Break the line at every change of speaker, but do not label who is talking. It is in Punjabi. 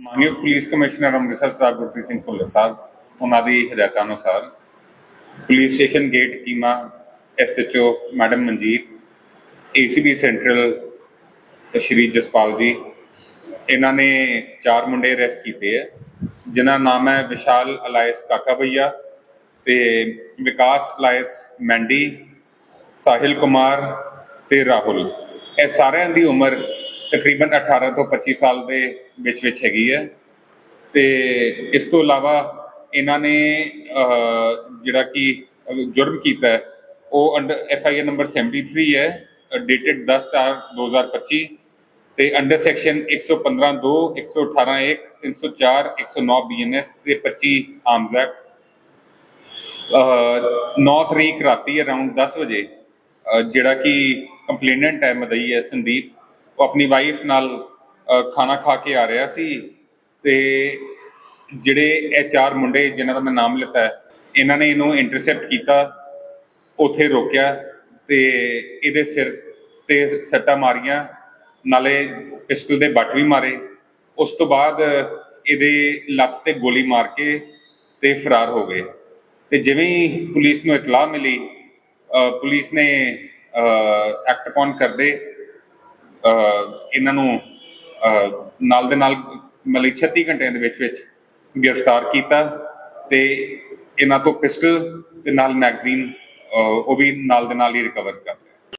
ਮਾਨਯੋਗ ਪੁਲਿਸ ਕਮਿਸ਼ਨਰ ਅੰਮ੍ਰਿਤਸਰ ਸਾਹਿਬ ਗੁਰਪ੍ਰੀਤ ਸਿੰਘ ਭੁੱਲਰ ਸਾਹਿਬ, ਉਹਨਾਂ ਦੀ ਹਦਾਇਤਾਂ ਅਨੁਸਾਰ police station gate keema, SHO madam Manjit, ACP central Shri Jaspal ji, ਇਹਨਾਂ ਨੇ ਚਾਰ ਮੁੰਡੇ ਅਰੈਸਟ ਕੀਤੇ ਹੈ ਜਿਨ੍ਹਾਂ ਦਾ ਨਾਮ ਹੈ ਵਿਸ਼ਾਲ ਅਲਾਇਸ ਕਾਕਾ ਭਈਆ ਤੇ ਵਿਕਾਸ ਅਲਾਇਸ ਮੈਂਡੀ, ਸਾਹਿਲ ਕੁਮਾਰ ਤੇ ਰਾਹੁਲ। ਇਹ ਸਾਰਿਆਂ ਦੀ ਉਮਰ ਤਕਰੀਬਨ 18 ਤੋਂ 25 ਸਾਲ ਦੇ ਵਿੱਚ ਵਿੱਚ ਹੈਗੀ ਹੈ। ਤੇ ਇਸ ਤੋਂ ਇਲਾਵਾ ਇਹਨਾਂ ਨੇ ਜਿਹੜਾ ਕਿ ਜੁਰਮ ਕੀਤਾ ਹੈ, ਉਹ under F I R number 73 ਹੈ, ਡੇਟਡ 10 ਸਟਾਰ 2025 ਤੇ ਅੰਡਰ ਸੈਕਸ਼ਨ 115 2 118 1 304 109 ਬੀਐਨਐਸ ਤੇ 25 ਆਰਮਸ ਐਕਟ। ਅਹ 9 ਤਰੀਕ ਰਾਤੀ ਅਰਾਊਂਡ 10 ਵਜੇ ਜਿਹੜਾ ਕਿ ਕੰਪਲੇਨੈਂਟ ਹੈ ਮਦਈ ਹੈ ਸੰਦੀਪ ਉਹ ਆਪਣੀ ਵਾਈਫ ਨਾਲ ਖਾਣਾ ਖਾ ਕੇ ਆ ਰਿਹਾ ਸੀ ਤੇ ਜਿਹੜੇ ਇਹ ਚਾਰ ਮੁੰਡੇ ਜਿਨ੍ਹਾਂ ਦਾ ਮੈਂ ਨਾਮ ਲਿੱਤਾ ਹੈ, ਇਹਨਾਂ ਨੇ ਇਹਨੂੰ ਇੰਟਰਸੈਪਟ ਕੀਤਾ, ਉੱਥੇ ਰੋਕਿਆ ਤੇ ਇਹਦੇ ਸਿਰ ਤੇ ਸੱਟਾਂ ਮਾਰੀਆਂ, ਨਾਲੇ ਪਿਸਟਲ ਦੇ ਬੱਟ ਵੀ ਮਾਰੇ। ਉਸ ਤੋਂ ਬਾਅਦ ਇਹਦੇ ਲੱਤ ਤੇ ਗੋਲੀ ਮਾਰ ਕੇ ਤੇ ਫਰਾਰ ਹੋ ਗਏ। ਤੇ ਜਿਵੇਂ ਹੀ ਪੁਲਿਸ ਨੂੰ ਇਤਲਾਹ ਮਿਲੀ ਪੁਲਿਸ ਨੇ ਐਕਟ ਅਪਨ ਕਰਦੇ ਇਹਨਾਂ ਨੂੰ ਨਾਲ ਦੇ ਨਾਲ, ਮਤਲਬ 36 ਘੰਟਿਆਂ ਦੇ ਵਿੱਚ ਵਿੱਚ ਗ੍ਰਿਫਤਾਰ ਕੀਤਾ ਤੇ ਇਹਨਾਂ ਤੋਂ ਪਿਸਟਲ ਤੇ ਨਾਲ ਮੈਗਜ਼ੀਨ ਉਹ ਵੀ ਨਾਲ ਦੇ ਨਾਲ ਹੀ ਰਿਕਵਰ ਕਰ